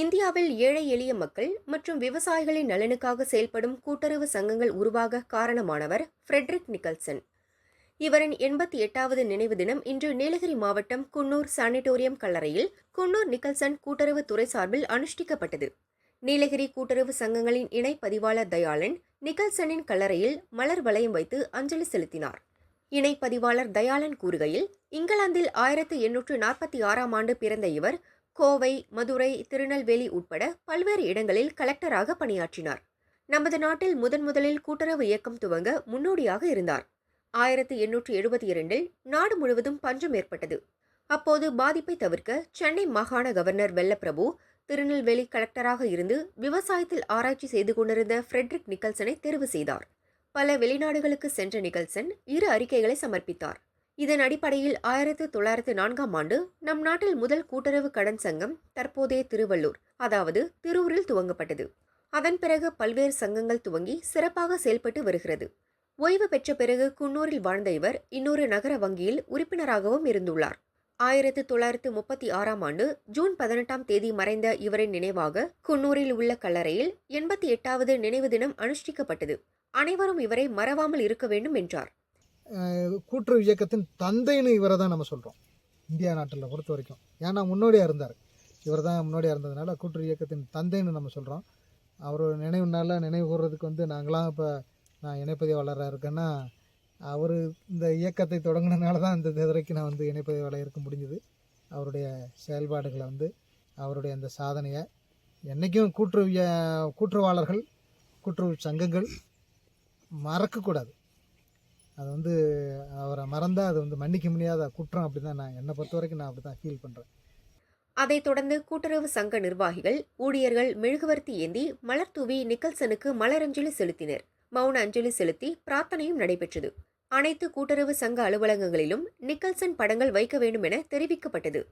இந்தியாவில் ஏழை எளிய மக்கள் மற்றும் விவசாயிகளின் நலனுக்காக செயல்படும் கூட்டுறவு சங்கங்கள் உருவாக காரணமானவர் ஃப்ரெட்ரிக் நிக்கல்சன். இவரின் எண்பத்தி எட்டாவது நினைவு தினம் இன்று நீலகிரி மாவட்டம் குன்னூர் சானிட்டோரியம் கல்லறையில் குன்னூர் நிக்கல்சன் கூட்டுறவு துறை சார்பில் அனுஷ்டிக்கப்பட்டது. நீலகிரி கூட்டுறவு சங்கங்களின் இணை பதிவாளர் தயாளன் நிக்கல்சனின் கல்லறையில் மலர் வளையம் வைத்து அஞ்சலி செலுத்தினார். இணை பதிவாளர் தயாளன் கூறுகையில் இங்கிலாந்தில் ஆயிரத்து எண்ணூற்று நாற்பத்தி ஆறாம் ஆண்டு பிறந்த இவர் கோவை மதுரை திருநெல்வேலி உட்பட பல்வேறு இடங்களில் கலெக்டராக பணியாற்றினார். நமது நாட்டில் முதன் முதலில் கூட்டுறவு இயக்கம் துவங்க முன்னோடியாக இருந்தார். ஆயிரத்தி எண்ணூற்றி எழுபத்தி இரண்டில் நாடு முழுவதும் பஞ்சம் ஏற்பட்டது. அப்போது பாதிப்பை தவிர்க்க சென்னை மாகாண கவர்னர் வெல்லப்பிரபு திருநெல்வேலி கலெக்டராக இருந்து விவசாயத்தில் ஆராய்ச்சி செய்து கொண்டிருந்த ஃப்ரெட்ரிக் நிக்கல்சனை தெரிவு செய்தார். பல வெளிநாடுகளுக்கு சென்ற நிக்கல்சன் இரு அறிக்கைகளை சமர்ப்பித்தார். இதன் அடிப்படையில் ஆயிரத்து தொள்ளாயிரத்து நான்காம் ஆண்டு நம் நாட்டில் முதல் கூட்டுறவு கடன் சங்கம் தற்போதைய திருவள்ளூர் அதாவது திருவூரில் துவங்கப்பட்டது. அதன் பிறகு பல்வேறு சங்கங்கள் துவங்கி சிறப்பாக செயல்பட்டு வருகிறது. ஓய்வு பெற்ற பிறகு குன்னூரில் வாழ்ந்த இவர் இன்னொரு நகர வங்கியில் உறுப்பினராகவும் இருந்துள்ளார். ஆயிரத்து தொள்ளாயிரத்து முப்பத்தி ஆறாம் ஆண்டு ஜூன் பதினெட்டாம் தேதி மறைந்த இவரின் நினைவாக குன்னூரில் உள்ள கல்லறையில் எண்பத்தி எட்டாவது நினைவு தினம் அனுஷ்டிக்கப்பட்டது. அனைவரும் இவரை மறவாமல் இருக்க வேண்டும் என்றார். கூட்டுறவு இயக்கத்தின் தந்தைன்னு இவரை தான் நம்ம சொல்கிறோம் இந்தியா நாட்டில் பொறுத்த வரைக்கும். ஏன்னா முன்னோடியாக இருந்தார். இவர் தான் முன்னோடியாக இருந்ததுனால கூட்டுறவு இயக்கத்தின் தந்தைன்னு நம்ம சொல்கிறோம் அவர் நினைவு நாளில் நினைவு கூறுறதுக்கு வந்து நாங்களாம் இப்போ நான் இணைப்பதிவாளராக இருக்கேன்னா அவர் இந்த இயக்கத்தை தொடங்கினதுனால தான் இந்த இதுவரைக்கும் நான் வந்து இணைப்பதிவாளர் இருக்க முடிஞ்சது. அவருடைய செயல்பாடுகளை வந்து அவருடைய அந்த சாதனையை என்றைக்கும் கூட்டுறவு கூட்டுறவாளர்கள் கூட்டுறவு சங்கங்கள் மறக்கக்கூடாது. அது வந்து அவரை மறந்தால் அது வந்து மன்னிக்க முடியாத குற்றம் அப்படி தான் நான் என்னை பொறுத்த வரைக்கும் நான் அப்படி தான் ஃபீல் பண்ணுறேன் அதைத் தொடர்ந்து கூட்டுறவு சங்க நிர்வாகிகள் ஊழியர்கள் மெழுகுவர்த்தி ஏந்தி மலர் தூவி நிக்கல்சனுக்கு மலரஞ்சலி செலுத்தினர். மௌன அஞ்சலி செலுத்தி பிரார்த்தனையும் நடைபெற்றது. அனைத்து கூட்டுறவு சங்க அலுவலகங்களிலும் நிக்கல்சன் படங்கள் வைக்க வேண்டும் என தெரிவிக்கப்பட்டது.